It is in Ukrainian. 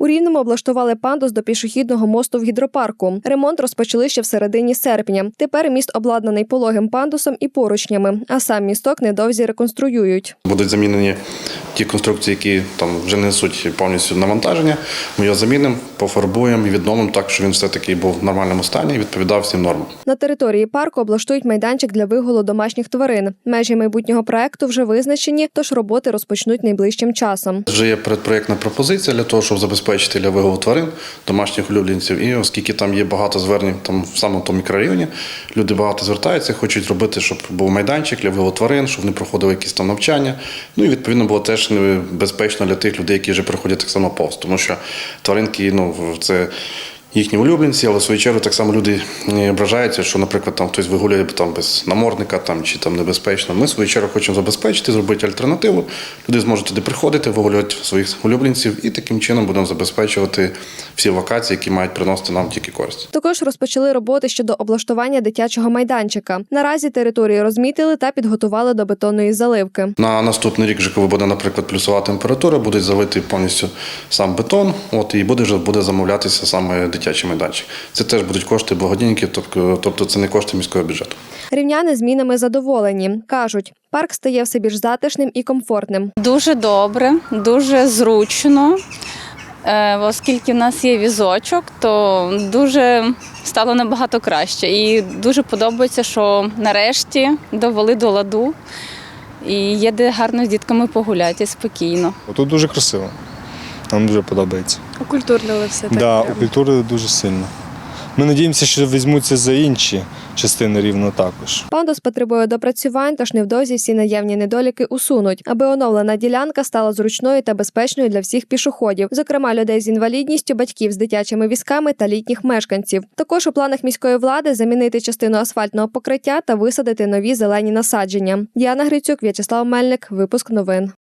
У Рівному облаштували пандус до пішохідного мосту в гідропарку. Ремонт розпочали ще в середині серпня. Тепер міст обладнаний пологим пандусом і поручнями, а сам місток невдовзі реконструюють. Будуть замінені ті конструкції, які там вже несуть повністю навантаження. Ми його замінимо, пофарбуємо і відновимо так, щоб він все-таки був в нормальному стані і відповідав всім нормам. На території парку облаштують майданчик для вигулу домашніх тварин. Межі майбутнього проекту вже визначені, тож роботи розпочнуть найближчим часом. Вже є предпроєктна пропозиція для того, щоб забезпечити для вигулу тварин, домашніх улюбленців. І оскільки там є багато звернень там в самому тому мікрорайоні, люди багато звертаються, хочуть робити, щоб був майданчик для вигулу тварин, щоб вони проходили якісь там навчання. Ну і відповідно було теж безпечно для тих людей, які вже приходять так само повз, тому що тваринки, ну це. Їхні улюбленці, але в свою чергу так само люди е, ображаються, що, наприклад, там хтось вигулює там без намордника там чи там небезпечно. Ми в свою чергу хочемо забезпечити, зробити альтернативу. Люди зможуть туди приходити, вигулювати своїх улюбленців, і таким чином будемо забезпечувати всі локації, які мають приносити нам тільки користь. Також розпочали роботи щодо облаштування дитячого майданчика. Наразі територію розмітили та підготували до бетонної заливки. На наступний рік, вже коли буде, наприклад, плюсова температура, буде залитий повністю сам бетон, от і буде вже буде замовлятися саме дитячий майданчик. Це теж будуть кошти благодійників, тобто, тобто це не кошти міського бюджету. Рівняни змінами задоволені. кажуть, парк стає все більш затишним і комфортним. Дуже добре, дуже зручно. Е, Оскільки в нас є візочок, то дуже стало набагато краще. І дуже подобається, що нарешті довели до ладу і є де гарно з дітками погуляти спокійно. Тут дуже красиво. Нам дуже подобається. Окультурнили все так. Да, у культури дуже сильно. Ми надіємося, що візьмуться за інші частини рівно також. Пандус потребує допрацювань, тож невдовзі всі наявні недоліки усунуть, аби оновлена ділянка стала зручною та безпечною для всіх пішоходів, зокрема людей з інвалідністю, батьків з дитячими візками та літніх мешканців. Також у планах міської влади замінити частину асфальтного покриття та висадити нові зелені насадження. Діана Грицюк, В'ячеслав Мельник, випуск новин.